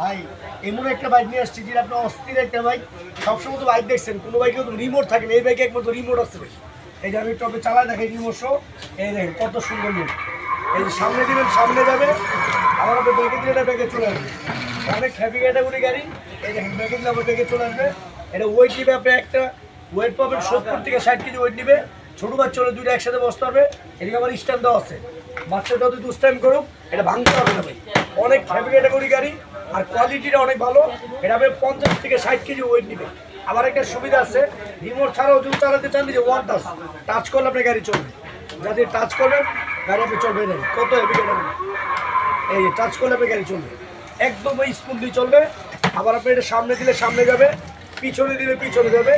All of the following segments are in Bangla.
ভাই এমন একটা বাইক নিয়ে আসছি যেটা আপনার অস্থির একটা বাইক সবসময় তো বাইক দেখছেন, কোনো বাইকে তো রিমোট থাকে না, এই বাইকে একমাত্র রিমোট ভাই। এই যে আমি টপে চালাই দেখাই রিমোট শো এই দেখেন, কত সুন্দর মোট এই যে সামনে দিবেন, সামনে যাবে। আমার আপনার ব্যাগে দিলে ব্যাগে চলে আসবে অনেক হ্যাপি ক্যাটাগরি গাড়ি। এই দেখেন ব্যাগে দিলে আমার ব্যাগে চলে আসবে। এটা ওয়েট দিবে আপনি একটা ওয়েট পাবেন সত্তর থেকে ষাট কেজি ওয়েট দিবে ছোটো বাচ্চা হলে দুইটা একসাথে বসতে হবে এদিকে আমার স্ট্যান্ড দেওয়া আছে। বাচ্চাটা যদি দুষ্টাইম করুক, এটা ভাঙতে হবে না ভাই। অনেক হ্যাপি ক্যাটাগরি গাড়ি। আর কোয়ালিটিটা অনেক ভালো। এটা আপনি পঞ্চাশ থেকে ষাট কেজি ওয়েট নিবে। আবার একটা সুবিধা আছে রিমোট ছাড়াও যদি চালাতে চান যে ওয়ান টাচ টাচ করলে আপনার গাড়ি চলবে। যাতে টাচ করবেন, গাড়ি আপনি চলবে না। কত হেভি এই টাচ করলে আপনি গাড়ি চলবে। একদম ওই স্মুথলি চলবে। আবার আপনি এটা সামনে দিলে সামনে যাবে, পিছনে দিলে পিছনে যাবে।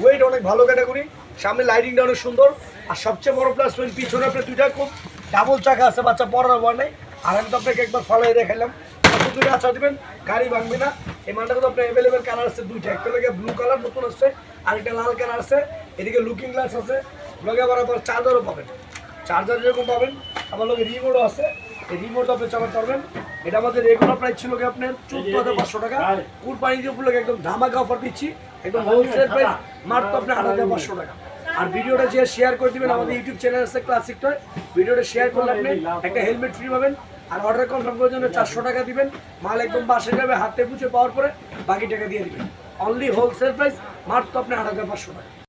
ওয়েট অনেক ভালো ক্যাটাগরি সামনে লাইটিংটা অনেক সুন্দর। আর সবচেয়ে বড় প্লাস পয়েন্ট পিছনে আপনার দুইটা খুব ডাবল চাকা আছে, বাচ্চা পড়ার ভয় নেই। আর আমি তো আপনাকে একবার ফলাই দেখালাম আচ্ছা দেবেন? গাড়ি ভাঙবে না। এই মালটা তো আপনার অ্যাভেলেবেল কালার আছে দুইটা। একটা লাগে ব্লু কালার নতুন আছে আর একটা লাল কালার আছে। এদিকে লুকিং গ্লাস আছে। লগে চার্জারও পাবেন। চার্জার যেরকম পাবেন। আমার লোক রিমোটও আছে। এই রিমোট আপনি চালাতে পারবেন। এটা আমাদের রেগুলার প্রাইস ছিল কি আপনার চোদ্দ হাজার পাঁচশো টাকা। উপলক্ষে একদম ধামাকা অফার দিচ্ছি। একদম হোলসেল প্রাইস মাত্র আপনার আট হাজার পাঁচশো টাকা। আর ভিডিওটা যে শেয়ার করে দিবেন আমাদের ইউটিউব চ্যানেল আছে ক্লাসিক টয় ভিডিওটা শেয়ার করলে আপনি একটা হেলমেট ফ্রি পাবেন। আর অর্ডার কনফার্ম করার জন্য চারশো টাকা দিবেন। মাল একদম বাসে যাবে, হাতে পুছে পাওয়ার পরে বাকি টাকা দিয়ে দিবেন। অনলি হোলসেল প্রাইস মাত্র আপনি আট হাজার পাঁচশো টাকা।